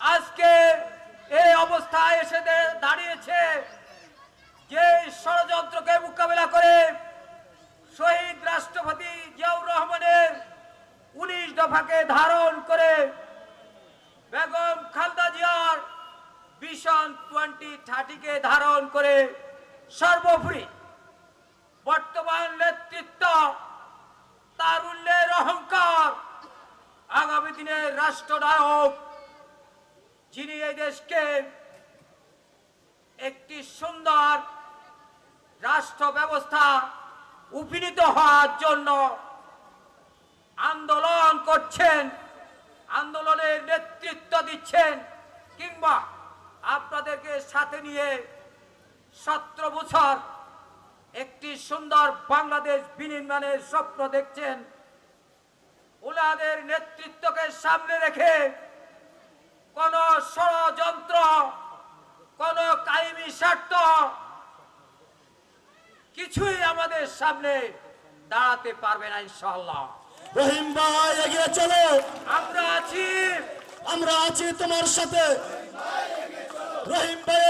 আজকে এই অবস্থায় এসে দাঁড়িয়েছে যে ষড়যন্ত্রকে মোকাবেলা করে শহীদ রাষ্ট্রপতি জিয়াউর রহমানের উনিশ দফাকে ধারণ করে বেগম খালদা জিয়ার ভিশন টোয়েন্টি থার্টিকে ধারণ করে সর্বোপরি দিনের রাষ্ট্রনায়ক, যিনি এই দেশকে একটি সুন্দর রাষ্ট্র ব্যবস্থা উপনীত হওয়ার জন্য আন্দোলন করছেন, আন্দোলনের নেতৃত্ব দিচ্ছেন, কিংবা আপনাদেরকে সাথে নিয়ে সতেরো বছর একটি সুন্দর বাংলাদেশ বিনির্মাণের স্বপ্ন দেখছেন ওনাদের নেতৃত্বকে সামনে রেখে কোন ষড়যন্ত্র কোন কায়েমি স্বার্থ কিছুই আমাদের সামনে দাঁড়াতে পারবে না ইনশাল্লাহ রহিম ভাই এগিয়ে চলো। আমরা আছি। আমরা আছি তোমার সাথে। রহিম নাই